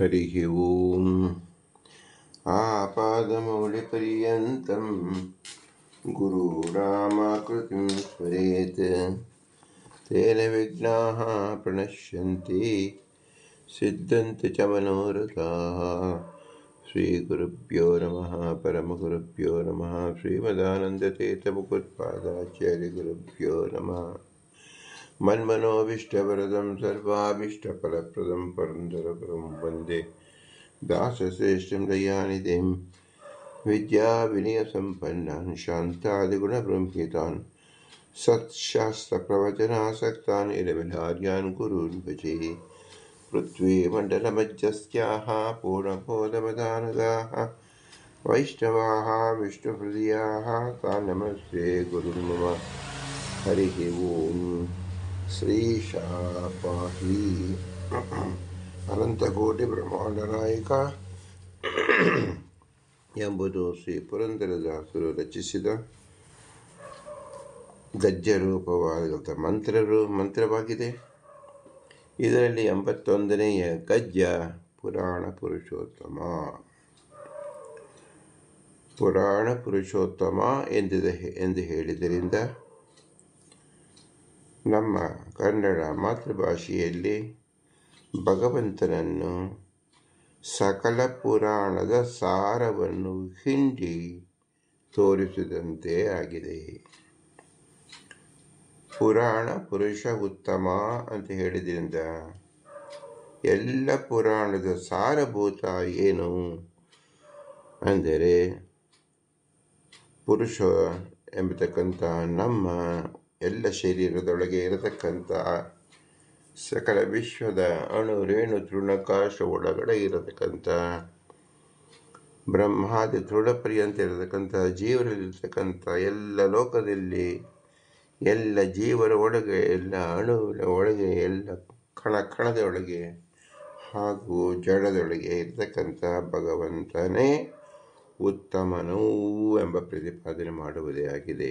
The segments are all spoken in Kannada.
हरिः ॐ आपादमौलिपर्यन्तं गुरूणामाकृतिं स्मरेत्। तेन विघ्नाः प्रणश्यन्ति, सिद्धन्ति च मनोरथाः। श्रीगुरुभ्यो नमः, परमगुरुभ्यो नमः श्रीमदानन्दतीर्थमुकुत्पादाचार्यगुरुभ्यो नमः। मन्मनोभीष्टवरदं सर्वाभीष्टफलप्रदं पुरन्दरपुरं वंदे। दासश्रेष्ठं दयानिधिं विद्याविनयसम्पन्नान् शान्तादिगुणबृंहितान् सत्शास्त्रप्रवचनासक्तान् इरविलार्यान् गुरून् भजे। पृथ्वीमण्डलमध्यस्याः पूर्णबोधमदानगाः वैष्णवाः विष्णुहृदयाः तान् नमस्ते गुरुर्मम। हरिः ಓಂ ಶ್ರೀಶಾಪಾಹಿ ಅನಂತಕೋಟಿ ಬ್ರಹ್ಮಾಂಡ ನಾಯಕ. ಎಂಬುದು ಶ್ರೀ ಪುರಂದರದಾಸರು ರಚಿಸಿದ ಗದ್ಯರೂಪವಾದ ಮಂತ್ರರು, ಮಂತ್ರವಾಗಿದೆ. ಇದರಲ್ಲಿ ಎಂಬತ್ತೊಂದನೆಯ ಗದ್ಯ, ಪುರಾಣ ಪುರುಷೋತ್ತಮ. ಪುರಾಣ ಪುರುಷೋತ್ತಮ ಎಂದಿದೆ, ಎಂದು ಹೇಳಿದ್ದರಿಂದ ನಮ್ಮ ಕನ್ನಡ ಮಾತೃಭಾಷೆಯಲ್ಲಿ ಭಗವಂತನನ್ನು ಸಕಲ ಪುರಾಣದ ಸಾರವನ್ನು ಹಿಂಡಿ ತೋರಿಸಿದಂತೆ ಆಗಿದೆ. ಪುರಾಣ ಪುರುಷ ಉತ್ತಮ ಅಂತ ಹೇಳಿದ್ರಿಂದ ಎಲ್ಲ ಪುರಾಣದ ಸಾರಭೂತ ಏನು ಅಂದರೆ ಪುರುಷ ಎಂಬತಕ್ಕಂಥ ನಮ್ಮ ಎಲ್ಲ ಶರೀರದೊಳಗೆ ಇರತಕ್ಕಂಥ ಸಕಲ ವಿಶ್ವದ ಅಣು, ರೇಣು ತೃಣಕಾಶ ಒಳಗಡೆ ಇರತಕ್ಕಂಥ ಬ್ರಹ್ಮಾದಿ ತೃಣ ಪರ್ಯಂತ ಇರತಕ್ಕಂಥ ಜೀವರಲ್ಲಿರ್ತಕ್ಕಂಥ ಎಲ್ಲ ಲೋಕದಲ್ಲಿ ಎಲ್ಲ ಜೀವರ ಒಳಗೆ, ಎಲ್ಲ ಅಣುವಿನ ಒಳಗೆ, ಎಲ್ಲ ಕಣ, ಕಣದೊಳಗೆ ಹಾಗೂ ಜಡದೊಳಗೆ ಇರತಕ್ಕಂಥ ಭಗವಂತನೇ ಉತ್ತಮನೂ ಎಂಬ ಪ್ರತಿಪಾದನೆ ಮಾಡುವುದೇ ಆಗಿದೆ.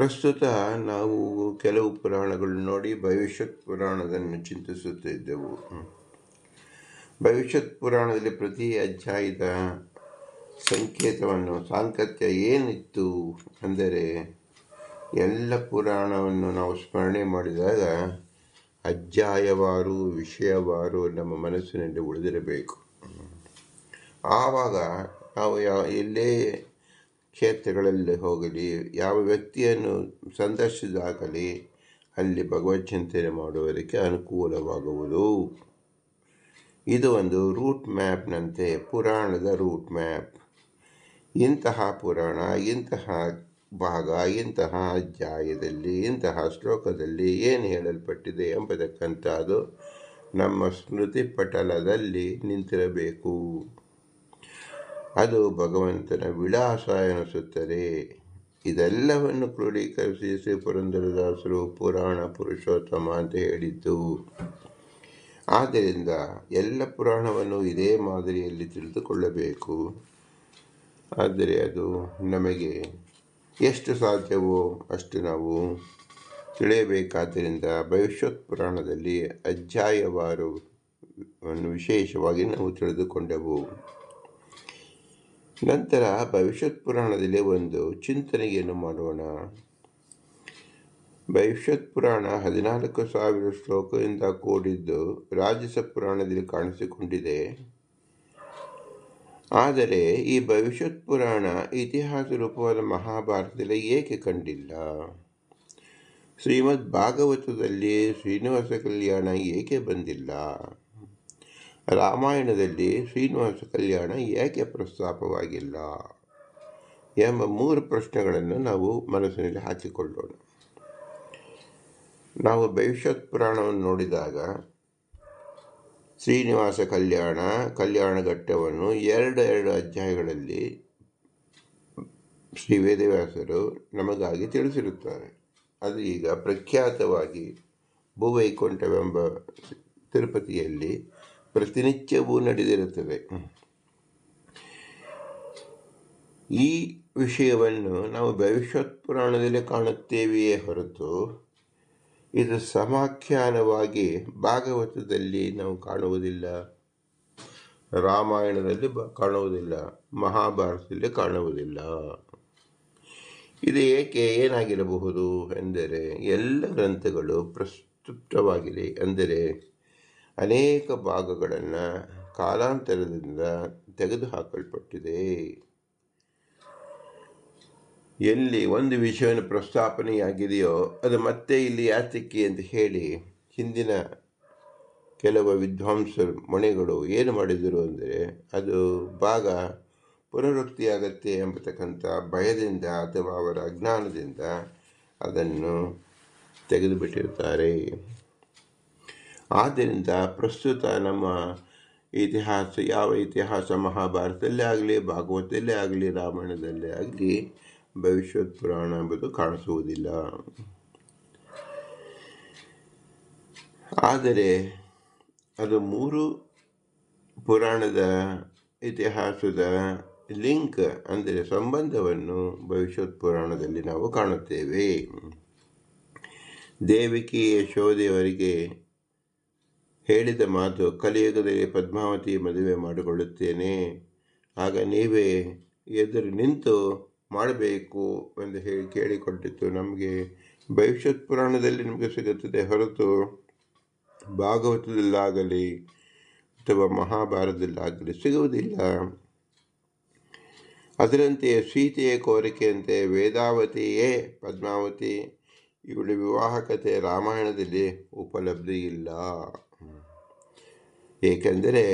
ಪ್ರಸ್ತುತ ನಾವು ಕೆಲವು ಪುರಾಣಗಳು ನೋಡಿ ಭವಿಷ್ಯತ್ ಪುರಾಣದನ್ನು ಚಿಂತಿಸುತ್ತಿದ್ದೆವು. ಭವಿಷ್ಯತ್ ಪುರಾಣದಲ್ಲಿ ಪ್ರತಿ ಅಧ್ಯಾಯದ ಸಂಕೇತವನ್ನು ಸಾಂಕತ್ಯ ಏನಿತ್ತು ಅಂದರೆ, ಎಲ್ಲ ಪುರಾಣವನ್ನು ನಾವು ಸ್ಮರಣೆ ಮಾಡಿದಾಗ ಅಧ್ಯಾಯವಾರು, ವಿಷಯವಾರು ನಮ್ಮ ಮನಸ್ಸಿನಲ್ಲಿ ಉಳಿದಿರಬೇಕು. ಆವಾಗ ನಾವು ಯಾವ ಎಲ್ಲೇ ಕ್ಷೇತ್ರಗಳಲ್ಲಿ ಹೋಗಲಿ, ಯಾವ ವ್ಯಕ್ತಿಯನ್ನು ಸಂದರ್ಶಿಸಿದಾಗಲಿ ಅಲ್ಲಿ ಭಗವತ್ ಚಿಂತನೆ ಮಾಡುವುದಕ್ಕೆ ಅನುಕೂಲವಾಗುವುದು. ಇದು ಒಂದು ರೂಟ್ ಮ್ಯಾಪ್ನಂತೆ ಪುರಾಣದ ರೂಟ್ ಮ್ಯಾಪ್. ಇಂತಹ ಪುರಾಣ, ಇಂತಹ ಭಾಗ, ಇಂತಹ ಅಧ್ಯಾಯದಲ್ಲಿ, ಇಂತಹ ಶ್ಲೋಕದಲ್ಲಿ ಏನು ಹೇಳಲ್ಪಟ್ಟಿದೆ ಎಂಬುದಕ್ಕಂಥದ್ದು ನಮ್ಮ ಸ್ಮೃತಿ ಪಟಲದಲ್ಲಿ ನಿಂತಿರಬೇಕು. ಅದು ಭಗವಂತನ ವಿಳಾಸ ಎನಿಸುತ್ತದೆ. ಇದೆಲ್ಲವನ್ನು ಕ್ರೋಢೀಕರಿಸಿ ಶ್ರೀ ಪುರಂದರದಾಸರು ಪುರಾಣ ಪುರುಷೋತ್ತಮ ಅಂತ ಹೇಳಿದ್ದು. ಆದ್ದರಿಂದ ಎಲ್ಲ ಪುರಾಣವನ್ನು ಇದೇ ಮಾದರಿಯಲ್ಲಿ ತಿಳಿದುಕೊಳ್ಳಬೇಕು. ಆದರೆ ಅದು ನಮಗೆ ಎಷ್ಟು ಸಾಧ್ಯವೋ ಅಷ್ಟು ನಾವು ತಿಳಿಯಬೇಕಾದ್ದರಿಂದ ಭವಿಷ್ಯತ್ ಪುರಾಣದಲ್ಲಿ ಅಧ್ಯಾಯವಾರು ವಿಶೇಷವಾಗಿ ನಾವು ತಿಳಿದುಕೊಂಡೆವು. ನಂತರ ಭವಿಷ್ಯತ್ ಪುರಾಣದಲ್ಲಿ ಒಂದು ಚಿಂತನೆಯನ್ನು ಮಾಡೋಣ. ಭವಿಷ್ಯತ್ ಪುರಾಣ ಹದಿನಾಲ್ಕು ಸಾವಿರ ಶ್ಲೋಕದಿಂದ ಕೂಡಿದ್ದು ರಾಜಸ ಪುರಾಣದಲ್ಲಿ ಕಾಣಿಸಿಕೊಂಡಿದೆ. ಆದರೆ ಈ ಭವಿಷ್ಯತ್ ಪುರಾಣ ಇತಿಹಾಸ ರೂಪವಾದ ಮಹಾಭಾರತದಲ್ಲಿ ಏಕೆ ಕಂಡಿಲ್ಲ? ಶ್ರೀಮದ್ ಭಾಗವತದಲ್ಲಿ ಶ್ರೀನಿವಾಸ ಕಲ್ಯಾಣ ಏಕೆ ಬಂದಿಲ್ಲ? ರಾಮಾಯಣದಲ್ಲಿ ಶ್ರೀನಿವಾಸ ಕಲ್ಯಾಣ ಏಕೆ ಪ್ರಸ್ತಾಪವಾಗಿಲ್ಲ ಎಂಬ ಮೂರು ಪ್ರಶ್ನೆಗಳನ್ನು ನಾವು ಮನಸ್ಸಿನಲ್ಲಿ ಹಾಕಿಕೊಳ್ಳೋಣ. ನಾವು ಭವಿಷ್ಯತ್ ಪುರಾಣವನ್ನು ನೋಡಿದಾಗ ಶ್ರೀನಿವಾಸ ಕಲ್ಯಾಣ ಕಲ್ಯಾಣ ಘಟ್ಟವನ್ನು ಎರಡು ಎರಡು ಅಧ್ಯಾಯಗಳಲ್ಲಿ ಶ್ರೀ ವೇದವ್ಯಾಸರು ನಮಗಾಗಿ ತಿಳಿಸಿರುತ್ತಾರೆ. ಅದು ಈಗ ಪ್ರಖ್ಯಾತವಾಗಿ ಭೂವೈಕುಂಠವೆಂಬ ತಿರುಪತಿಯಲ್ಲಿ ಪ್ರತಿನಿತ್ಯವೂ ನಡೆದಿರುತ್ತದೆ ಈ ವಿಷಯವನ್ನು ನಾವು ಭವಿಷ್ಯತ್ ಪುರಾಣದಲ್ಲಿ ಕಾಣುತ್ತೇವೆಯೇ ಹೊರತು ಇದು ಸಮಾಖ್ಯಾನವಾಗಿ ಭಾಗವತದಲ್ಲಿ ನಾವು ಕಾಣುವುದಿಲ್ಲ. ರಾಮಾಯಣದಲ್ಲಿ ಕಾಣುವುದಿಲ್ಲ. ಮಹಾಭಾರತದಲ್ಲಿ ಕಾಣುವುದಿಲ್ಲ. ಇದು ಏಕೆ ಏನಾಗಿರಬಹುದು ಎಂದರೆ ಎಲ್ಲ ಗ್ರಂಥಗಳು ಪ್ರಸ್ತುತವಾಗಿದೆ. ಅಂದರೆ ಅನೇಕ ಭಾಗಗಳನ್ನು ಕಾಲಾಂತರದಿಂದ ತೆಗೆದುಹಾಕಲ್ಪಟ್ಟಿದೆ. ಎಲ್ಲಿ ಒಂದು ವಿಷಯವನ್ನು ಪ್ರಸ್ತಾಪನೆಯಾಗಿದೆಯೋ ಅದು ಮತ್ತೆ ಇಲ್ಲಿ ಯಾತಕ್ಕೆ ಅಂತ ಹೇಳಿ ಹಿಂದಿನ ಕೆಲವು ವಿದ್ವಾಂಸರು ಮೊಣೆಗಳು ಏನು ಮಾಡಿದರು ಅಂದರೆ ಅದು ಭಾಗ ಪುನರುಕ್ತಿಯಾಗತ್ತೆ ಎಂಬತಕ್ಕಂಥ ಭಯದಿಂದ ಅಥವಾ ಅವರ ಅಜ್ಞಾನದಿಂದ ಅದನ್ನು ತೆಗೆದುಬಿಟ್ಟಿರ್ತಾರೆ ಆದ್ದರಿಂದ ಪ್ರಸ್ತುತ ನಮ್ಮ ಇತಿಹಾಸ, ಯಾವ ಇತಿಹಾಸ ಮಹಾಭಾರತದಲ್ಲೇ ಆಗಲಿ, ಭಾಗವತದಲ್ಲೇ ಆಗಲಿ, ರಾಮಾಯಣದಲ್ಲೇ ಆಗಲಿ ಭವಿಷ್ಯತ್ ಪುರಾಣ ಎಂಬುದು ಕಾಣಿಸುವುದಿಲ್ಲ. ಆದರೆ ಅದು ಮೂರು ಪುರಾಣದ ಇತಿಹಾಸದ ಲಿಂಕ್ ಅಂದರೆ ಸಂಬಂಧವನ್ನು ಭವಿಷ್ಯತ್ ಪುರಾಣದಲ್ಲಿ ನಾವು ಕಾಣುತ್ತೇವೆ. ದೇವಿಕಿ ಯಶೋದೆಯವರಿಗೆ ಹೇಳಿದ ಮಾತು ಕಲಿಯುಗದಲ್ಲಿ ಪದ್ಮಾವತಿ ಮದುವೆ ಮಾಡಿಕೊಳ್ಳುತ್ತೇನೆ. ಆಗ ನೀವೇ ಎದುರು ನಿಂತು ಮಾಡಬೇಕು ಎಂದು ಹೇಳಿ ಕೇಳಿಕೊಟ್ಟಿತ್ತು ನಮಗೆ ಭವಿಷ್ಯತ್ ಪುರಾಣದಲ್ಲಿ ನಮಗೆ ಸಿಗುತ್ತದೆ. ಹೊರತು ಭಾಗವತದಲ್ಲಾಗಲಿ ಅಥವಾ ಮಹಾಭಾರತದಲ್ಲಾಗಲಿ ಸಿಗುವುದಿಲ್ಲ. ಅದರಂತೆ ಸೀತೆಯ ಕೋರಿಕೆಯಂತೆ ವೇದಾವತಿಯೇ ಪದ್ಮಾವತಿ. ಇವಳ ವಿವಾಹ ಕಥೆ ರಾಮಾಯಣದಲ್ಲಿ ಉಪಲಬ್ಧಿ ಇಲ್ಲ ಏಕೆಂದರೆ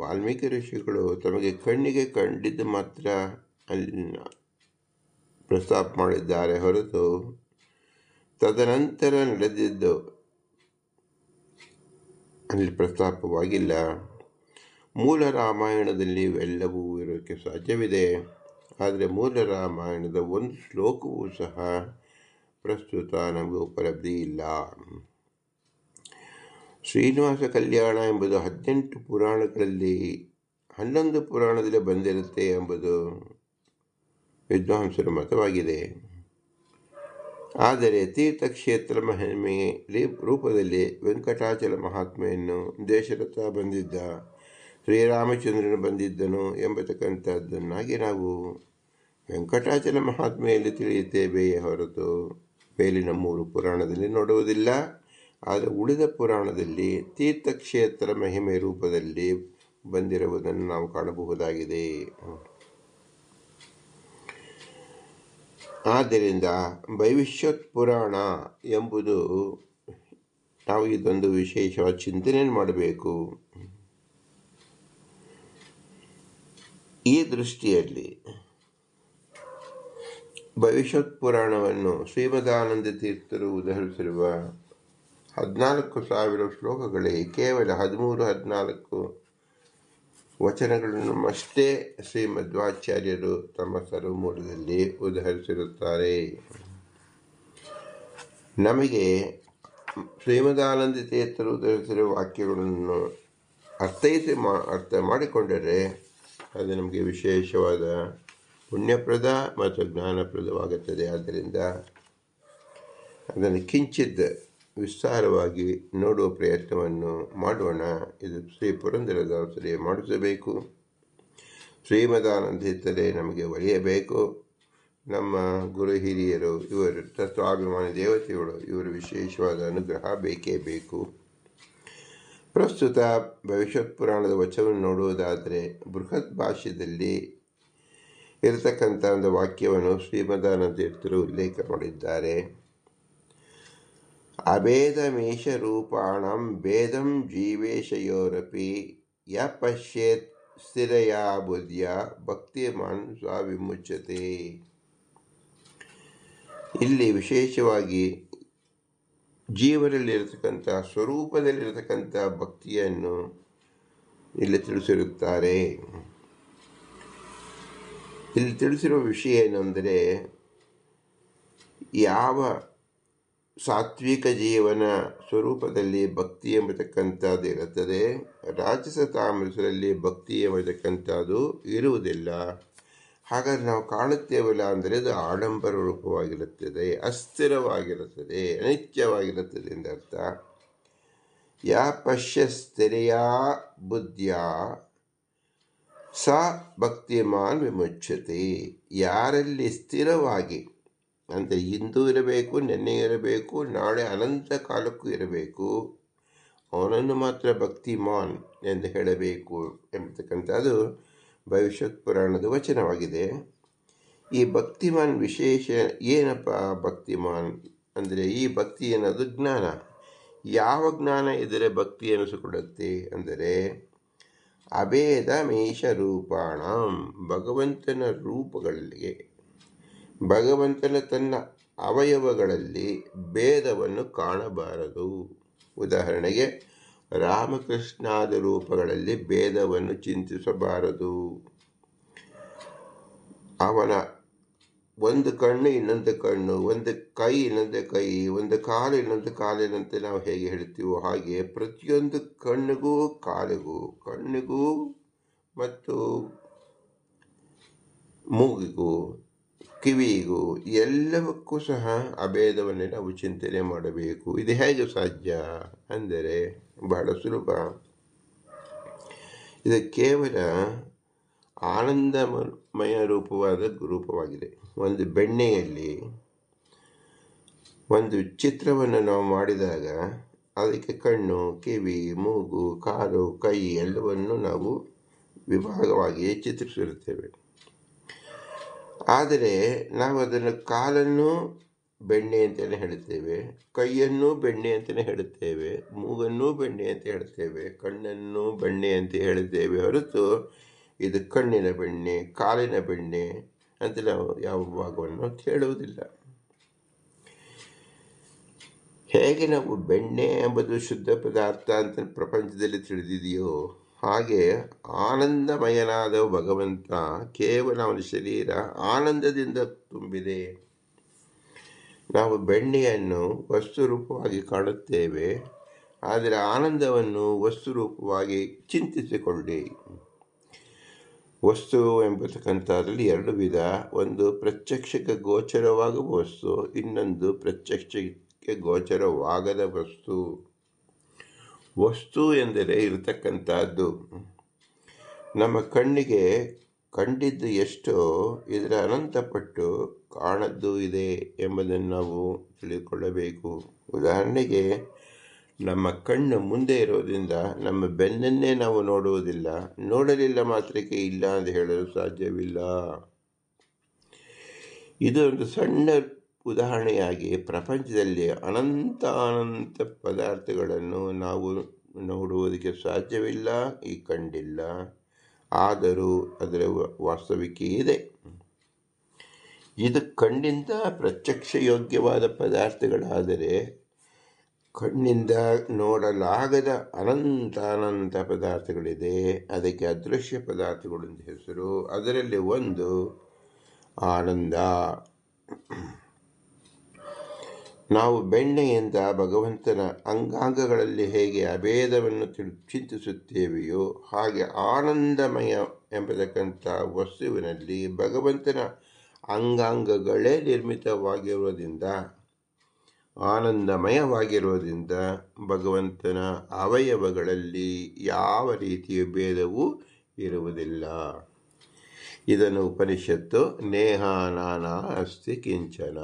ವಾಲ್ಮೀಕಿ ಋಷಿಗಳು ತಮಗೆ ಕಣ್ಣಿಗೆ ಕಂಡಿದ್ದು ಮಾತ್ರ ಅಲ್ಲಿ ಪ್ರಸ್ತಾಪ ಮಾಡಿದ್ದಾರೆ ಹೊರತು ತದನಂತರ ನಡೆದಿದ್ದು ಅಲ್ಲಿ ಪ್ರಸ್ತಾಪವಾಗಿಲ್ಲ. ಮೂಲ ರಾಮಾಯಣದಲ್ಲಿ ಇವೆಲ್ಲವೂ ಇರೋಕ್ಕೆ ಸಾಧ್ಯವಿದೆ. ಆದರೆ ಮೂಲ ರಾಮಾಯಣದ ಒಂದು ಶ್ಲೋಕವೂ ಸಹ ಪ್ರಸ್ತುತ ನಮಗೆ ಉಪಲಬ್ಧಿ ಇಲ್ಲ. ಶ್ರೀನಿವಾಸ ಕಲ್ಯಾಣ ಎಂಬುದು ಹದಿನೆಂಟು ಪುರಾಣಗಳಲ್ಲಿ ಹನ್ನೊಂದು ಪುರಾಣದಲ್ಲಿ ಬಂದಿರುತ್ತೆ ಎಂಬುದು ವಿದ್ವಾಂಸರ ಮತವಾಗಿದೆ. ಆದರೆ ತೀರ್ಥಕ್ಷೇತ್ರ ಮಹಿಮೆ ರೂಪದಲ್ಲಿ ವೆಂಕಟಾಚಲ ಮಹಾತ್ಮೆಯನ್ನು ದೇಶರಥ ಬಂದಿದ್ದ ಶ್ರೀರಾಮಚಂದ್ರನು ಬಂದಿದ್ದನು ಎಂಬತಕ್ಕಂಥದ್ದನ್ನಾಗಿ ನಾವು ವೆಂಕಟಾಚಲ ಮಹಾತ್ಮೆಯಲ್ಲಿ ತಿಳಿಯುತ್ತೇವೆಯೇ ಹೊರತು ಮೇಲಿನ ಮೂರು ಪುರಾಣದಲ್ಲಿ ನೋಡುವುದಿಲ್ಲ. ಆದರೆ ಉಳಿದ ಪುರಾಣದಲ್ಲಿ ತೀರ್ಥಕ್ಷೇತ್ರ ಮಹಿಮೆ ರೂಪದಲ್ಲಿ ಬಂದಿರುವುದನ್ನು ನಾವು ಕಾಣಬಹುದಾಗಿದೆ. ಆದ್ದರಿಂದ ಭವಿಷ್ಯತ್ ಪುರಾಣ ಎಂಬುದು ನಾವು ಇದೊಂದು ವಿಶೇಷವಾದ ಚಿಂತನೆ ಮಾಡಬೇಕು. ಈ ದೃಷ್ಟಿಯಲ್ಲಿ ಭವಿಷ್ಯತ್ ಪುರಾಣವನ್ನು ಶ್ರೀಮದಾನಂದ ತೀರ್ಥರು ಉದಾಹರಿಸಿರುವ ಹದಿನಾಲ್ಕು ಸಾವಿರ ಶ್ಲೋಕಗಳೇ, ಕೇವಲ ಹದಿಮೂರು, ಹದಿನಾಲ್ಕು ವಚನಗಳನ್ನು ಅಷ್ಟೇ ಶ್ರೀಮಧ್ವಾಚಾರ್ಯರು ತಮ್ಮ ಸರ್ವಮೂಲದಲ್ಲಿ ಉದಾಹರಿಸಿರುತ್ತಾರೆ. ನಮಗೆ ಶ್ರೀಮದಾನಂದ ತೀರ್ಥರು ಉದಾಹರಿಸಿರುವ ವಾಕ್ಯಗಳನ್ನು ಅರ್ಥೈಸಿ ಮಾ, ಅರ್ಥ ಮಾಡಿಕೊಂಡರೆ ಅದು ನಮಗೆ ವಿಶೇಷವಾದ ಪುಣ್ಯಪ್ರದ ಮತ್ತು ಜ್ಞಾನಪ್ರದವಾಗುತ್ತದೆ. ಆದ್ದರಿಂದ ಅದನ್ನು ಕಿಂಚಿತ್ ವಿಸ್ತಾರವಾಗಿ ನೋಡುವ ಪ್ರಯತ್ನವನ್ನು ಮಾಡೋಣ. ಇದು ಶ್ರೀ ಪುರಂದರದಾಸರೇ ಮಾಡಿಸಬೇಕು. ಶ್ರೀಮದಾನಂದಿದ್ದರೆ ನಮಗೆ ಒಲಿಯಬೇಕು. ನಮ್ಮ ಗುರು ಹಿರಿಯರು, ಇವರು ತತ್ವಾಭಿಮಾನಿ ದೇವತೆಗಳು, ಇವರು ವಿಶೇಷವಾದ ಅನುಗ್ರಹ ಬೇಕೇ ಬೇಕು. ಪ್ರಸ್ತುತ ಭವಿಷ್ಯತ್ ಪುರಾಣದ ವಚನವನ್ನು ನೋಡುವುದಾದರೆ, ಬೃಹತ್ ಭಾಷ್ಯದಲ್ಲಿ ಇರತಕ್ಕಂಥ ಒಂದು ವಾಕ್ಯವನ್ನು ಶ್ರೀಮದಾನಂದ ತೀರ್ಥರು ಉಲ್ಲೇಖ ಮಾಡಿದ್ದಾರೆ. ಅಭೇದಮೇಷರೂಪಾಣಂ ಭೇದಂ ಜೀವೇಶಯೋರಪಿ ಯ ಪಶ್ಯೇತ್ ಸ್ಥಿರಯ ಬುದ್ಧಿಯ ಭಕ್ತಿಮಾನ್ ಸ್ವಾವಿಮುಚ್ಯತೆ ಇಲ್ಲಿ ವಿಶೇಷವಾಗಿ ಜೀವನದಲ್ಲಿರತಕ್ಕಂಥ ಸ್ವರೂಪದಲ್ಲಿರತಕ್ಕಂಥ ಭಕ್ತಿಯನ್ನು ಇಲ್ಲಿ ತಿಳಿಸಿರುತ್ತಾರೆ. ಇಲ್ಲಿ ತಿಳಿಸಿರುವ ವಿಷಯ ಏನೆಂದರೆ, ಯಾವ ಸಾತ್ವಿಕ ಜೀವನ ಸ್ವರೂಪದಲ್ಲಿ ಭಕ್ತಿ ಎಂಬತಕ್ಕಂಥದ್ದು ಇರುತ್ತದೆ. ರಾಜಸ ತಾಮಸದಲ್ಲಿ ಭಕ್ತಿ ಎಂಬತಕ್ಕಂಥದ್ದು ಇರುವುದಿಲ್ಲ. ಹಾಗಾದರೆ ನಾವು ಕಾಣುತ್ತೇವಲ್ಲ ಅಂದರೆ ಅದು ಆಡಂಬರ ರೂಪವಾಗಿರುತ್ತದೆ, ಅಸ್ಥಿರವಾಗಿರುತ್ತದೆ, ಅನಿತ್ಯವಾಗಿರುತ್ತದೆ ಎಂದರ್ಥ ಯಾ ಪಶ್ಯ ಸ್ಥಿರೆಯ ಬುದ್ಧಿಯ, ಸ ಭಕ್ತಿಮಾನ್ ವಿಮುಚ್ಯತೆ. ಯಾರಲ್ಲಿ ಸ್ಥಿರವಾಗಿ ಅಂದರೆ ಇಂದು ಇರಬೇಕು, ನಿನ್ನೆ ಇರಬೇಕು, ನಾಳೆ ಅನಂತ ಕಾಲಕ್ಕೂ ಇರಬೇಕು. ಅವನನ್ನು ಮಾತ್ರ ಭಕ್ತಿಮಾನ್ ಎಂದು ಹೇಳಬೇಕು ಎಂಬತಕ್ಕಂಥದ್ದು ಭವಿಷ್ಯತ್ ಪುರಾಣದ ವಚನವಾಗಿದೆ. ಈ ಭಕ್ತಿಮಾನ್ ವಿಶೇಷ ಏನಪ್ಪ ಭಕ್ತಿಮಾನ್ ಅಂದರೆ ಈ ಭಕ್ತಿ ಅನ್ನೋದು ಜ್ಞಾನ. ಯಾವ ಜ್ಞಾನ ಇದ್ದರೆ ಭಕ್ತಿ ಅನಿಸಿಕೊಡುತ್ತೆ ಅಂದರೆ ಅಭೇದ ಮೇಷ ರೂಪಾಣ ಭಗವಂತನ ರೂಪಗಳಿಗೆ. ಭಗವಂತನ ತನ್ನ ಅವಯವಗಳಲ್ಲಿ ಭೇದವನ್ನು ಕಾಣಬಾರದು. ಉದಾಹರಣೆಗೆ, ರಾಮಕೃಷ್ಣಾದ ರೂಪಗಳಲ್ಲಿ ಭೇದವನ್ನು ಚಿಂತಿಸಬಾರದು. ಅವನ ಒಂದು ಕಣ್ಣು ಇನ್ನೊಂದು ಕಣ್ಣು, ಒಂದು ಕೈ ಇನ್ನೊಂದು ಕೈ, ಒಂದು ಕಾಲು ಇನ್ನೊಂದು ಕಾಲಿನಂತೆ ನಾವು ಹೇಗೆ ಹೇಳ್ತೀವೋ ಹಾಗೆ ಪ್ರತಿಯೊಂದು ಕಣ್ಣಿಗೂ ಕಾಲಿಗೂ, ಕಣ್ಣಿಗೂ ಮತ್ತು ಮೂಗಿಗೂ ಕಿವಿಗೂ ಎಲ್ಲವಕ್ಕೂ ಸಹ ಅಭೇದವನ್ನೇ ನಾವು ಚಿಂತನೆ ಮಾಡಬೇಕು. ಇದು ಹೇಗೆ ಸಾಧ್ಯ ಅಂದರೆ ಬಹಳ ಸುಲಭ. ಇದು ಕೇವಲ ಆನಂದಮಯ ರೂಪವಾದ ರೂಪವಾಗಿದೆ. ಒಂದು ಬೆಣ್ಣೆಯಲ್ಲಿ ಒಂದು ಚಿತ್ರವನ್ನು ನಾವು ಮಾಡಿದಾಗ ಅದಕ್ಕೆ ಕಣ್ಣು, ಕಿವಿ, ಮೂಗು, ಕಾಲು, ಕೈ ಎಲ್ಲವನ್ನು ನಾವು ವಿಭಾಗವಾಗಿಯೇ ಚಿತ್ರಿಸಿರುತ್ತೇವೆ. ಆದರೆ ನಾವು ಅದನ್ನು ಕಾಲನ್ನು ಬೆಣ್ಣೆ ಅಂತಲೇ ಹೇಳುತ್ತೇವೆ, ಕೈಯನ್ನು ಬೆಣ್ಣೆ ಅಂತಲೇ ಹೇಳುತ್ತೇವೆ, ಮೂಗನ್ನು ಬೆಣ್ಣೆ ಅಂತ ಹೇಳ್ತೇವೆ ಕಣ್ಣನ್ನು ಬೆಣ್ಣೆ ಅಂತ ಹೇಳುತ್ತೇವೆ ಹೊರತು ಇದು ಕಣ್ಣಿನ ಬೆಣ್ಣೆ, ಕಾಲಿನ ಬೆಣ್ಣೆ ಅಂತ ನಾವು ಯಾವ ಭಾಗವನ್ನು ಕೇಳುವುದಿಲ್ಲ. ಹೇಗೆ ನಾವು ಬೆಣ್ಣೆ ಎಂಬುದು ಶುದ್ಧ ಪದಾರ್ಥ ಅಂತ ಪ್ರಪಂಚದಲ್ಲಿ ತಿಳಿದಿದೆಯೋ ಹಾಗೆ ಆನಂದಮಯನಾದ ಭಗವಂತ ಕೇವಲ ಅವನ ಶರೀರ ಆನಂದದಿಂದ ತುಂಬಿದೆ. ನಾವು ಬೆಣ್ಣೆಯನ್ನು ವಸ್ತುರೂಪವಾಗಿ ಕಾಣುತ್ತೇವೆ, ಆದರೆ ಆನಂದವನ್ನು ವಸ್ತುರೂಪವಾಗಿ ಚಿಂತಿಸಿಕೊಳ್ಳಿ ವಸ್ತು ಎಂಬತಕ್ಕಂಥದ್ರಲ್ಲಿ ಎರಡು ವಿಧ, ಒಂದು ಪ್ರತ್ಯಕ್ಷಕ್ಕೆ ಗೋಚರವಾಗುವ ವಸ್ತು, ಇನ್ನೊಂದು ಪ್ರತ್ಯಕ್ಷಕ್ಕೆ ಗೋಚರವಾಗದ ವಸ್ತು. ವಸ್ತು ಎಂದರೆ ಇರತಕ್ಕಂಥದ್ದು. ನಮ್ಮ ಕಣ್ಣಿಗೆ ಕಂಡಿದ್ದು ಎಷ್ಟೋ ಇದರ ಅನಂತಪಟ್ಟು ಕಾಣದ್ದು ಇದೆ ಎಂಬುದನ್ನು ನಾವು ತಿಳಿದುಕೊಳ್ಳಬೇಕು. ಉದಾಹರಣೆಗೆ, ನಮ್ಮ ಕಣ್ಣು ಮುಂದೆ ಇರೋದ್ರಿಂದ ನಮ್ಮ ಬೆನ್ನನ್ನೇ ನಾವು ನೋಡುವುದಿಲ್ಲ. ನೋಡಲಿಲ್ಲ ಮಾತ್ರಕ್ಕೆ ಇಲ್ಲ ಅಂತ ಹೇಳಲು ಸಾಧ್ಯವಿಲ್ಲ. ಇದು ಒಂದು ಸಣ್ಣ ಉದಾಹರಣೆಯಾಗಿ, ಪ್ರಪಂಚದಲ್ಲಿ ಅನಂತ ಅನಂತ ಪದಾರ್ಥಗಳನ್ನು ನಾವು ನೋಡುವುದಕ್ಕೆ ಸಾಧ್ಯವಿಲ್ಲ, ಈ ಕಂಡಿಲ್ಲ. ಆದರೂ ಅದರ ವಾಸ್ತವಿಕೆ ಇದೆ. ಇದು ಕಣ್ಣಿಂದ ಪ್ರತ್ಯಕ್ಷ ಯೋಗ್ಯವಾದ ಪದಾರ್ಥಗಳಾದರೆ, ಕಣ್ಣಿಂದ ನೋಡಲಾಗದ ಅನಂತ ಅನಂತ ಪದಾರ್ಥಗಳಿದೆ. ಅದಕ್ಕೆ ಅದೃಶ್ಯ ಪದಾರ್ಥಗಳು ಹೆಸರು. ಅದರಲ್ಲಿ ಒಂದು ಆನಂದ. ನಾವು ಬೆಣ್ಣೆಯಿಂದ ಭಗವಂತನ ಅಂಗಾಂಗಗಳಲ್ಲಿ ಹೇಗೆ ಅಭೇದವನ್ನು ಚಿಂತಿಸುತ್ತೇವೆಯೋ ಹಾಗೆ ಆನಂದಮಯ ಎಂಬತಕ್ಕಂಥ ವಸ್ತುವಿನಲ್ಲಿ ಭಗವಂತನ ಅಂಗಾಂಗಗಳೇ ನಿರ್ಮಿತವಾಗಿರುವುದರಿಂದ, ಆನಂದಮಯವಾಗಿರುವುದರಿಂದ ಭಗವಂತನ ಅವಯವಗಳಲ್ಲಿ ಯಾವ ರೀತಿಯ ಭೇದವೂ ಇರುವುದಿಲ್ಲ. ಇದನ್ನು ಉಪನಿಷತ್ತು ನೇಹ ನಾನಾ ಅಸ್ತಿ ಕಿಂಚನ.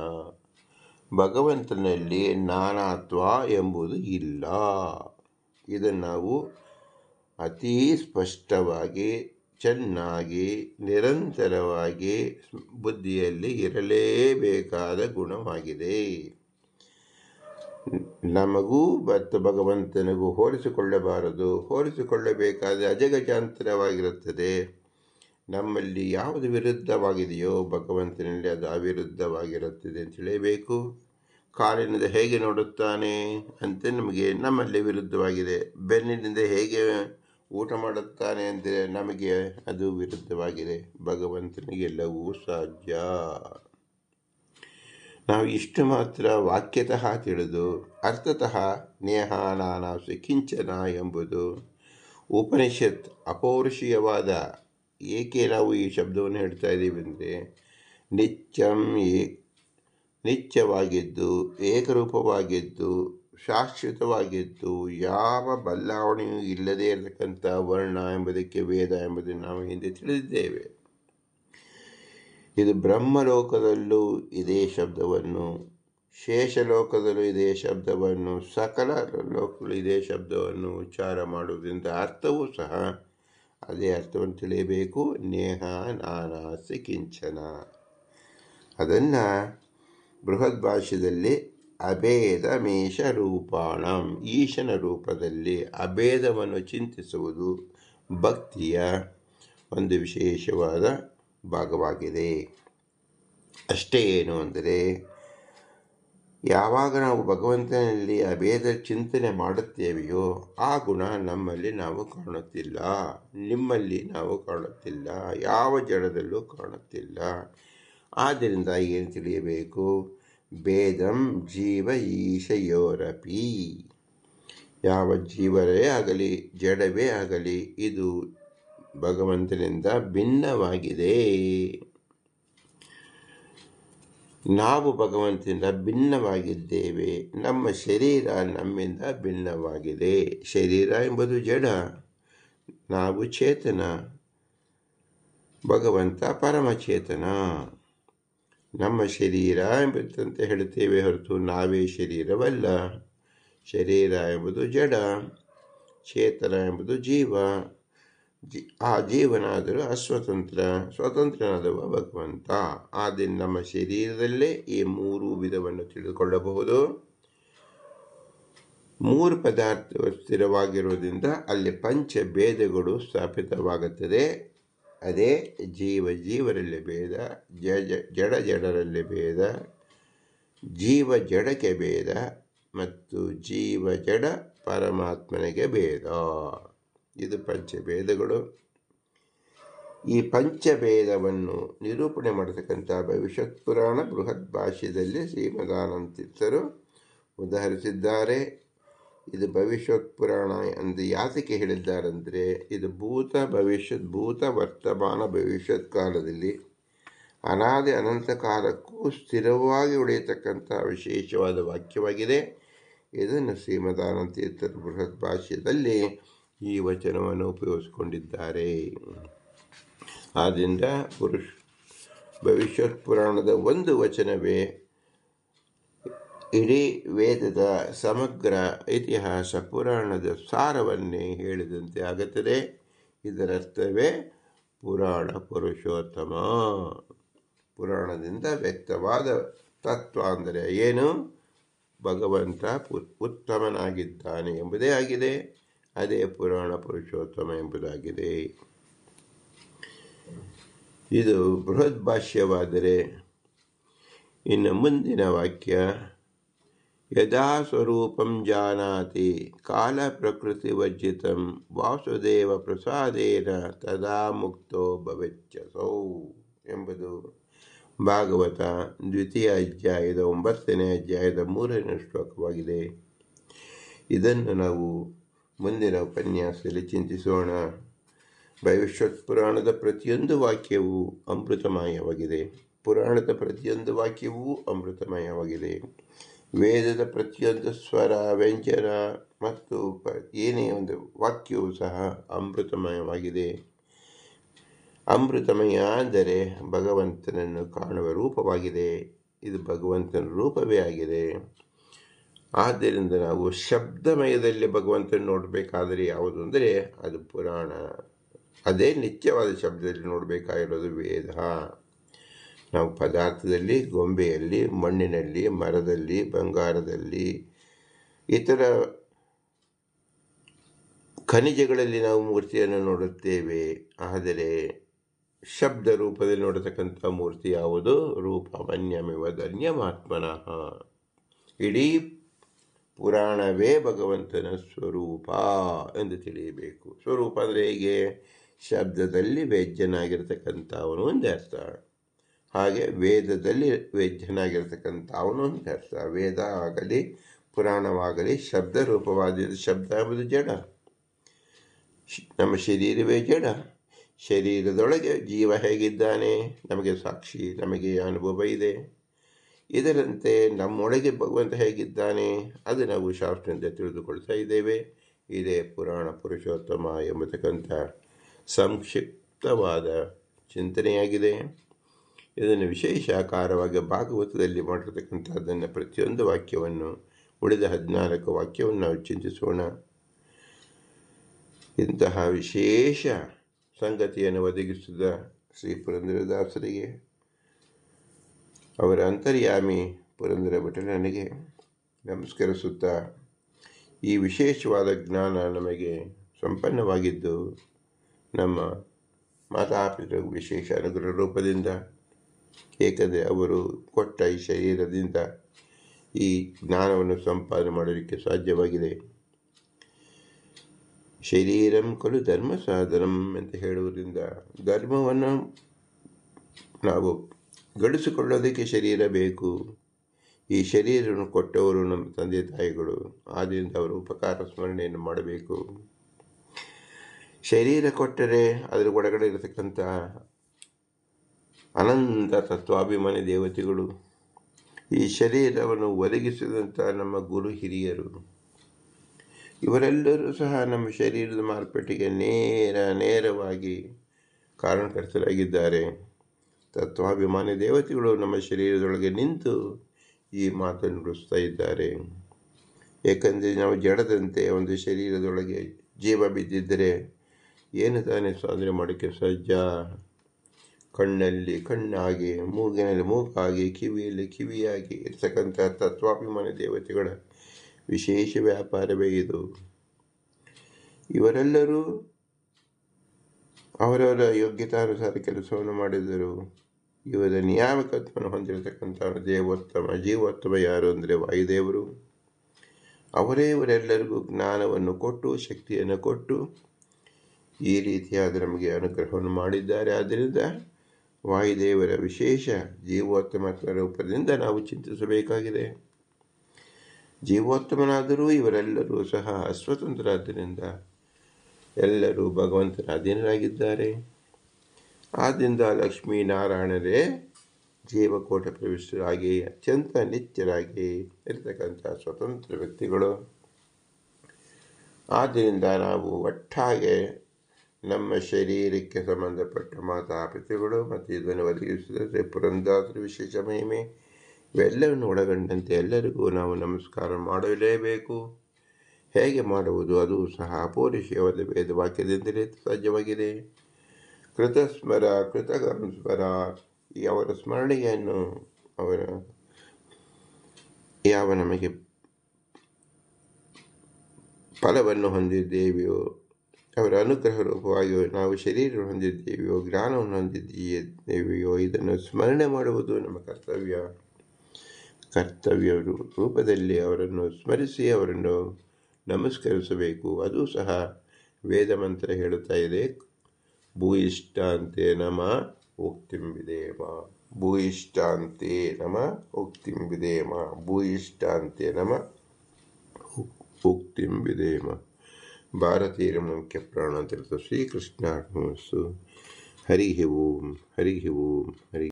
ಭಗವಂತನಲ್ಲಿ ನಾನಾತ್ವ ಎಂಬುದು ಇಲ್ಲ. ಇದನ್ನು ನಾವು ಅತೀ ಸ್ಪಷ್ಟವಾಗಿ, ಚೆನ್ನಾಗಿ, ನಿರಂತರವಾಗಿ ಬುದ್ಧಿಯಲ್ಲಿ ಇರಲೇಬೇಕಾದ ಗುಣವಾಗಿದೆ. ನಮಗೂ ಮತ್ತು ಭಗವಂತನಿಗೂ ಹೋಲಿಸಿಕೊಳ್ಳಬಾರದು. ಹೋಲಿಸಿಕೊಳ್ಳಬೇಕಾದ ಅಜಗಜಾಂತರವಾಗಿರುತ್ತದೆ. ನಮ್ಮಲ್ಲಿ ಯಾವುದು ವಿರುದ್ಧವಾಗಿದೆಯೋ ಭಗವಂತನಲ್ಲಿ ಅದು ಅವಿರುದ್ಧವಾಗಿರುತ್ತದೆ ಅಂತ ಹೇಳಬೇಕು. ಕಾಲಿನಿಂದ ಹೇಗೆ ನೋಡುತ್ತಾನೆ ಅಂತ ನಮಗೆ ನಮ್ಮಲ್ಲಿ ವಿರುದ್ಧವಾಗಿದೆ. ಬೆನ್ನಿನಿಂದ ಹೇಗೆ ಊಟ ಮಾಡುತ್ತಾನೆ ಅಂದರೆ ನಮಗೆ ಅದು ವಿರುದ್ಧವಾಗಿದೆ. ಭಗವಂತನಿಗೆಲ್ಲವೂ ಸಾಧ್ಯ. ನಾವು ಇಷ್ಟು ಮಾತ್ರ ವಾಕ್ಯತಃ ತಿಳಿದು, ಅರ್ಥತಃ ನೇಹ ನಾನಾಸು ಎಂಬುದು ಉಪನಿಷತ್ ಅಪೌರುಷೀಯವಾದ ಏಕೆ ನಾವು ಈ ಶಬ್ದವನ್ನು ಹೇಳ್ತಾ ಇದ್ದೀವಿ ಅಂದರೆ, ನಿತ್ಯಂ ಏ, ನಿತ್ಯವಾಗಿದ್ದು, ಏಕರೂಪವಾಗಿದ್ದು, ಶಾಶ್ವತವಾಗಿದ್ದು, ಯಾವ ಬದಲಾವಣೆಯೂ ಇಲ್ಲದೆ ಇರತಕ್ಕಂಥ ವರ್ಣ ಎಂಬುದಕ್ಕೆ ವೇದ ಎಂಬುದನ್ನು ನಾವು ಹಿಂದೆ ತಿಳಿದಿದ್ದೇವೆ. ಇದು ಬ್ರಹ್ಮಲೋಕದಲ್ಲೂ ಇದೇ ಶಬ್ದವನ್ನು, ಶೇಷಲೋಕದಲ್ಲೂ ಇದೇ ಶಬ್ದವನ್ನು, ಸಕಲ ಲೋಕಗಳು ಇದೇ ಶಬ್ದವನ್ನು ಉಚ್ಚಾರ ಮಾಡುವುದರಿಂದ ಅರ್ಥವೂ ಸಹ ಅದೇ ಅರ್ಥವನ್ನು ತಿಳಿಯಬೇಕು. ನೇಹ ನಾನಾಸಿ ಕಿಂಚನ. ಅದನ್ನು ಬೃಹತ್ ಭಾಷ್ಯದಲ್ಲಿ ಅಭೇದ ಮೇಷ ರೂಪಾಣಂ ಈಶನ ರೂಪದಲ್ಲಿ ಅಭೇದವನ್ನು ಚಿಂತಿಸುವುದು ಭಕ್ತಿಯ ಒಂದು ವಿಶೇಷವಾದ ಭಾಗವಾಗಿದೆ. ಅಷ್ಟೇ ಏನು ಅಂದರೆ ಯಾವಾಗ ನಾವು ಭಗವಂತನಲ್ಲಿ ಅಭೇದ ಚಿಂತನೆ ಮಾಡುತ್ತೇವೆಯೋ ಆ ಗುಣ ನಮ್ಮಲ್ಲಿ ನಾವು ಕಾಣುತ್ತಿಲ್ಲ. ನಿಮ್ಮಲ್ಲಿ ನಾವು ಕಾಣುತ್ತಿಲ್ಲ. ಯಾವ ಜಡದಲ್ಲೂ ಕಾಣುತ್ತಿಲ್ಲ. ಆದ್ದರಿಂದ ಏನು ತಿಳಿಯಬೇಕು? ಭೇದಂ ಜೀವ ಈಶಯೋರಪಿ. ಯಾವ ಜೀವರೇ ಆಗಲಿ, ಜಡವೇ ಆಗಲಿ, ಇದು ಭಗವಂತನಿಂದ ಭಿನ್ನವಾಗಿದೆ. ನಾವು ಭಗವಂತನಿಂದ ಭಿನ್ನವಾಗಿದ್ದೇವೆ. ನಮ್ಮ ಶರೀರ ನಮ್ಮಿಂದ ಭಿನ್ನವಾಗಿದೆ. ಶರೀರ ಎಂಬುದು ಜಡ, ನಾವು ಚೇತನ. ಭಗವಂತ ಪರಮಚೇತನ. ನಮ್ಮ ಶರೀರ ಎಂಬಂತೆ ಹೇಳುತ್ತೇವೆ ಹೊರತು ನಾವೇ ಶರೀರವಲ್ಲ. ಶರೀರ ಎಂಬುದು ಜಡ, ಚೇತನ ಎಂಬುದು ಜೀವ. ಜಿ, ಆ ಜೀವನಾದರೂ ಅಸ್ವತಂತ್ರ, ಸ್ವತಂತ್ರನಾದವ ಭಗವಂತ. ಆದ್ದರಿಂದ ನಮ್ಮ ಶರೀರದಲ್ಲೇ ಈ ಮೂರು ವಿಧವನ್ನು ತಿಳಿದುಕೊಳ್ಳಬಹುದು. ಮೂರು ಪದಾರ್ಥ ಸ್ಥಿರವಾಗಿರುವುದರಿಂದ ಅಲ್ಲಿ ಪಂಚ ಭೇದಗಳು ಸ್ಥಾಪಿತವಾಗುತ್ತದೆ. ಅದೇ ಜೀವ, ಜೀವರಲ್ಲಿ ಭೇದ, ಜಡ ಜಡ, ಜಡರಲ್ಲಿ ಭೇದ, ಜೀವ, ಜಡಕ್ಕೆ ಭೇದ ಮತ್ತು ಜೀವ, ಜಡ ಪರಮಾತ್ಮನಿಗೆ ಭೇದ. ಇದು ಪಂಚಭೇದಗಳು. ಈ ಪಂಚಭೇದವನ್ನು ನಿರೂಪಣೆ ಮಾಡತಕ್ಕಂಥ ಭವಿಷ್ಯತ್ ಪುರಾಣ ಬೃಹತ್ ಭಾಷ್ಯದಲ್ಲಿ ಶ್ರೀಮದಾನಂತಿತ್ತರು ಉದಾಹರಿಸಿದ್ದಾರೆ. ಇದು ಭವಿಷ್ಯತ್ ಪುರಾಣ ಎಂದು ಯಾತಕ್ಕೆ ಹೇಳಿದ್ದಾರೆಂದರೆ, ಇದು ಭೂತ ಭವಿಷ್ಯತ್, ಭೂತ ವರ್ತಮಾನ ಭವಿಷ್ಯತ್ ಕಾಲದಲ್ಲಿ ಅನಾದಿ ಅನಂತ ಕಾಲಕ್ಕೂ ಸ್ಥಿರವಾಗಿ ಉಳಿಯತಕ್ಕಂಥ ವಿಶೇಷವಾದ ವಾಕ್ಯವಾಗಿದೆ. ಇದನ್ನು ಶ್ರೀಮದಾನಂತೀರ್ಥರು ಬೃಹತ್ ಭಾಷ್ಯದಲ್ಲಿ ಈ ವಚನವನ್ನು ಉಪಯೋಗಿಸಿಕೊಂಡಿದ್ದಾರೆ. ಆದ್ದರಿಂದ ಪುರುಷ ಭವಿಷ್ಯತ್ ಪುರಾಣದ ಒಂದು ವಚನವೇ ಇಡೀ ವೇದದ ಸಮಗ್ರ ಇತಿಹಾಸ ಪುರಾಣದ ಸಾರವನ್ನೇ ಹೇಳಿದಂತೆ ಆಗುತ್ತದೆ. ಇದರರ್ಥವೇ ಪುರಾಣ ಪುರುಷೋತ್ತಮ. ಪುರಾಣದಿಂದ ವ್ಯಕ್ತವಾದ ತತ್ವ ಅಂದರೆ ಏನು? ಭಗವಂತ ಉತ್ತಮನಾಗಿದ್ದಾನೆ ಎಂಬುದೇ ಆಗಿದೆ. ಅದೇ ಪುರಾಣ ಪುರುಷೋತ್ತಮ ಎಂಬುದಾಗಿದೆ. ಇದು ಬೃಹತ್ ಭಾಷ್ಯವಾದರೆ ಇನ್ನು ಮುಂದಿನ ವಾಕ್ಯ, ಯದಾ ಸ್ವರೂಪಂ ಜಾನಾತಿ ಕಾಲ ಪ್ರಕೃತಿ ವರ್ಜಿತಂ ವಾಸುದೇವ ಪ್ರಸಾದೇನ ತದಾ ಮುಕ್ತೋ ಭವಿಚ್ಚಸೌ ಎಂಬುದು ಭಾಗವತ ದ್ವಿತೀಯ ಅಧ್ಯಾಯದ ಒಂಬತ್ತನೇ ಅಧ್ಯಾಯದ ಮೂರನೇ ಶ್ಲೋಕವಾಗಿದೆ. ಇದನ್ನು ನಾವು ಮುಂದಿನ ಉಪನ್ಯಾಸದಲ್ಲಿ ಚಿಂತಿಸೋಣ. ಭವಿಷ್ಯತ್ ಪುರಾಣದ ಪ್ರತಿಯೊಂದು ವಾಕ್ಯವೂ ಅಮೃತಮಯವಾಗಿದೆ. ಪುರಾಣದ ಪ್ರತಿಯೊಂದು ವಾಕ್ಯವೂ ಅಮೃತಮಯವಾಗಿದೆ. ವೇದದ ಪ್ರತಿಯೊಂದು ಸ್ವರ, ವ್ಯಂಜನ ಮತ್ತು ಏನೇ ಒಂದು ವಾಕ್ಯವೂ ಸಹ ಅಮೃತಮಯವಾಗಿದೆ. ಅಮೃತಮಯ ಅಂದರೆ ಭಗವಂತನನ್ನು ಕಾಣುವ ರೂಪವಾಗಿದೆ. ಇದು ಭಗವಂತನ ರೂಪವೇ ಆಗಿದೆ. ಆದ್ದರಿಂದ ನಾವು ಶಬ್ದಮಯದಲ್ಲಿ ಭಗವಂತನ ನೋಡಬೇಕಾದರೆ ಯಾವುದು ಅಂದರೆ ಅದು ಪುರಾಣ. ಅದೇ ನಿತ್ಯವಾದ ಶಬ್ದದಲ್ಲಿ ನೋಡಬೇಕಾಗಿರೋದು ವೇದ. ನಾವು ಪದಾರ್ಥದಲ್ಲಿ, ಗೊಂಬೆಯಲ್ಲಿ, ಮಣ್ಣಿನಲ್ಲಿ, ಮರದಲ್ಲಿ, ಬಂಗಾರದಲ್ಲಿ, ಇತರ ಖನಿಜಗಳಲ್ಲಿ ನಾವು ಮೂರ್ತಿಯನ್ನು ನೋಡುತ್ತೇವೆ. ಆದರೆ ಶಬ್ದ ರೂಪದಲ್ಲಿ ನೋಡತಕ್ಕಂಥ ಮೂರ್ತಿ ಯಾವುದು? ರೂಪ, ಮನ್ಯಮಿವ, ಧನ್ಯಮಾತ್ಮನಃ. ಇಡೀ ಪುರಾಣವೇ ಭಗವಂತನ ಸ್ವರೂಪ ಎಂದು ತಿಳಿಯಬೇಕು. ಸ್ವರೂಪ ಅಂದರೆ ಹೇಗೆ? ಶಬ್ದದಲ್ಲಿ ವೇದ್ಯನಾಗಿರ್ತಕ್ಕಂಥವನು ಒಂದೇ ಅರ್ಥ. ಹಾಗೆ ವೇದದಲ್ಲಿ ವೇದ್ಯನಾಗಿರ್ತಕ್ಕಂಥ ಅವನು ಒಂದು ಅರ್ಥ. ವೇದ ಆಗಲಿ, ಪುರಾಣವಾಗಲಿ, ಶಬ್ದ ರೂಪವಾದ ಶಬ್ದ ಎಂಬುದು ಜಡ. ನಮ್ಮ ಶರೀರವೇ ಜಡ. ಶರೀರದೊಳಗೆ ಜೀವ ಹೇಗಿದ್ದಾನೆ? ನಮಗೆ ಸಾಕ್ಷಿ, ನಮಗೆ ಅನುಭವ ಇದೆ. ಇದರಂತೆ ನಮ್ಮೊಳಗೆ ಭಗವಂತ ಹೇಗಿದ್ದಾನೆ? ಅದು ನಾವು ಶಾಸ್ತ್ರದಿಂದ ತಿಳಿದುಕೊಳ್ತಾ ಇದ್ದೇವೆ. ಇದೇ ಪುರಾಣ ಪುರುಷೋತ್ತಮ ಎಂಬತಕ್ಕಂಥ ಸಂಕ್ಷಿಪ್ತವಾದ ಚಿಂತನೆಯಾಗಿದೆ. ಇದನ್ನು ವಿಶೇಷ ಆಕಾರವಾಗಿ ಭಾಗವತದಲ್ಲಿ ಮಾಡಿರ್ತಕ್ಕಂಥದ್ದನ್ನು ಪ್ರತಿಯೊಂದು ವಾಕ್ಯವನ್ನು ಉಳಿದ ಹದಿನಾಲ್ಕು ವಾಕ್ಯವನ್ನು ನಾವು ಚಿಂತಿಸೋಣ. ಇಂತಹ ವಿಶೇಷ ಸಂಗತಿಯನ್ನು ಒದಗಿಸಿದ ಶ್ರೀ ಪುರಂದರದಾಸರಿಗೆ ಅವರ ಅಂತರ್ಯಾಮಿ ಪುರಂದರ ಭಟನನಿಗೆ ನಮಸ್ಕರಿಸುತ್ತಾ ಈ ವಿಶೇಷವಾದ ಜ್ಞಾನ ನಮಗೆ ಸಂಪನ್ನವಾಗಿದ್ದು, ನಮ್ಮ ಮಾತಾಪಿತ ವಿಶೇಷ ಅನುಗ್ರಹ ರೂಪದಿಂದ, ಏಕೆಂದರೆ ಅವರು ಕೊಟ್ಟ ಈ ಶರೀರದಿಂದ ಈ ಜ್ಞಾನವನ್ನು ಸಂಪಾದನೆ ಮಾಡಲಿಕ್ಕೆ ಸಾಧ್ಯವಾಗಿದೆ. ಶರೀರಂ ಕಲು ಧರ್ಮ ಸಾಧನಂ ಅಂತ ಹೇಳುವುದರಿಂದ ಧರ್ಮವನ್ನು ನಾವು ಗಳಿಸಿಕೊಳ್ಳೋದಕ್ಕೆ ಶರೀರ ಬೇಕು. ಈ ಶರೀರವನ್ನು ಕೊಟ್ಟವರು ನಮ್ಮ ತಂದೆ ತಾಯಿಗಳು. ಆದ್ದರಿಂದ ಅವರು ಉಪಕಾರ ಸ್ಮರಣೆಯನ್ನು ಮಾಡಬೇಕು. ಶರೀರ ಕೊಟ್ಟರೆ ಅದರ ಒಳಗಡೆ ಇರತಕ್ಕಂಥ ಅನಂತ ತತ್ವಾಭಿಮಾನಿ ದೇವತೆಗಳು, ಈ ಶರೀರವನ್ನು ಒದಗಿಸಿದಂಥ ನಮ್ಮ ಗುರು ಹಿರಿಯರು, ಇವರೆಲ್ಲರೂ ಸಹ ನಮ್ಮ ಶರೀರದ ಮಾರ್ಪಟ್ಟಿಗೆ ನೇರ, ನೇರವಾಗಿ ಕಾರಣಕರ್ತರಾಗಿದ್ದಾರೆ. ತತ್ವಾಭಿಮಾನಿ ದೇವತೆಗಳು ನಮ್ಮ ಶರೀರದೊಳಗೆ ನಿಂತು ಈ ಮಾತನ್ನು ನುಡಿಸ್ತಾ ಇದ್ದಾರೆ. ಏಕೆಂದರೆ ನಾವು ಜಡದಂತೆ ಒಂದು ಶರೀರದೊಳಗೆ ಜೀವ ಬಿದ್ದಿದ್ದರೆ ಏನು ತಾನೇ ಸಾಧನೆ ಮಾಡೋಕ್ಕೆ ಸಜ್ಜ ಕಣ್ಣಲ್ಲಿ ಕಣ್ಣಾಗಿ, ಮೂಗಿನಲ್ಲಿ ಮೂಗಾಗಿ, ಕಿವಿಯಲ್ಲಿ ಕಿವಿಯಾಗಿ ಇರ್ತಕ್ಕಂಥ ತತ್ವಾಭಿಮಾನಿ ದೇವತೆಗಳ ವಿಶೇಷ ವ್ಯಾಪಾರವೇ ಇದು. ಇವರೆಲ್ಲರೂ ಅವರವರ ಯೋಗ್ಯತಾನುಸಾರ ಕೆಲಸವನ್ನು ಮಾಡಿದರು. ಇವರ ನಿಯಾಮಕತ್ವವನ್ನು ಹೊಂದಿರತಕ್ಕಂಥ ದೇವೋತ್ತಮ, ಜೀವೋತ್ತಮ ಯಾರು ಅಂದರೆ ವಾಯುದೇವರು. ಅವರೇ ಇವರೆಲ್ಲರಿಗೂ ಜ್ಞಾನವನ್ನು ಕೊಟ್ಟು, ಶಕ್ತಿಯನ್ನು ಕೊಟ್ಟು ಈ ರೀತಿಯಾದ ನಮಗೆ ಅನುಗ್ರಹವನ್ನು ಮಾಡಿದ್ದಾರೆ. ಆದ್ದರಿಂದ ವಾಯುದೇವರ ವಿಶೇಷ ಜೀವೋತ್ತಮ ರೂಪದಿಂದ ನಾವು ಚಿಂತಿಸಬೇಕಾಗಿದೆ. ಜೀವೋತ್ತಮನಾದರೂ ಇವರೆಲ್ಲರೂ ಸಹ ಅಸ್ವತಂತ್ರರಾದ್ದರಿಂದ ಎಲ್ಲರೂ ಭಗವಂತನ ಅಧೀನರಾಗಿದ್ದಾರೆ. ಆದ್ದರಿಂದ ಲಕ್ಷ್ಮೀನಾರಾಯಣರೇ ಜೀವಕೋಟ ಪ್ರವಿಷ್ಟರಾಗಿ, ಅತ್ಯಂತ ನಿತ್ಯರಾಗಿ ಇರತಕ್ಕಂಥ ಸ್ವತಂತ್ರ ವ್ಯಕ್ತಿಗಳು. ಆದ್ದರಿಂದ ನಾವು ಒಟ್ಟಾಗೆ ನಮ್ಮ ಶರೀರಕ್ಕೆ ಸಂಬಂಧಪಟ್ಟ ಮಾತಾಪಿತೃಗಳು ಮತ್ತು ಇದನ್ನು ಒದಗಿಸಿದರೆ ಪುರಂದಾಸರ ವಿಶೇಷ ಮಹಿಮೆ, ಇವೆಲ್ಲವನ್ನು ಒಳಗೊಂಡಂತೆ ಎಲ್ಲರಿಗೂ ನಾವು ನಮಸ್ಕಾರ ಮಾಡಲೇಬೇಕು. ಹೇಗೆ ಮಾಡುವುದು ಅದು ಸಹ ಅಪೌರುಷವಾದ ವೇದ ವಾಕ್ಯದಿಂದಲೇ ಸಾಧ್ಯವಾಗಿದೆ. ಕೃತಸ್ಮರ ಕೃತಗಂಸ್ಮರ ಈ ಅವರ ಸ್ಮರಣೆಯನ್ನು ಅವರ ಯಾವ ನಮಗೆ ಫಲವನ್ನು ಹೊಂದಿದ್ದೇವೆಯೋ, ಅವರ ಅನುಗ್ರಹ ರೂಪವಾಗಿಯೋ, ನಾವು ಶರೀರ ಹೊಂದಿದ್ದೇವೆಯೋ, ಜ್ಞಾನವನ್ನು ಹೊಂದಿದ್ದೇವೆಯೋ, ಇದನ್ನು ಸ್ಮರಣೆ ಮಾಡುವುದು ನಮ್ಮ ಕರ್ತವ್ಯ. ಕರ್ತವ್ಯ ರೂಪದಲ್ಲಿ ಅವರನ್ನು ಸ್ಮರಿಸಿ ಅವರನ್ನು ನಮಸ್ಕರಿಸಬೇಕು. ಅದು ಸಹ ವೇದ ಮಂತ್ರ ಹೇಳುತ್ತಾ ಇದೆ. భూయిష్టాంతే నమ ఉక్తిం విధేమ భూయిష్టాంతే నమ ఉక్తిం విధేమ భూయిష్టాంతే నమ ఉక్తిం విధేమ భారతీయ ముఖ్య ప్రాణాంతరిత శ్రీకృష్ణార్పణమస్తు. హరి ఓం హరి ఓం హరి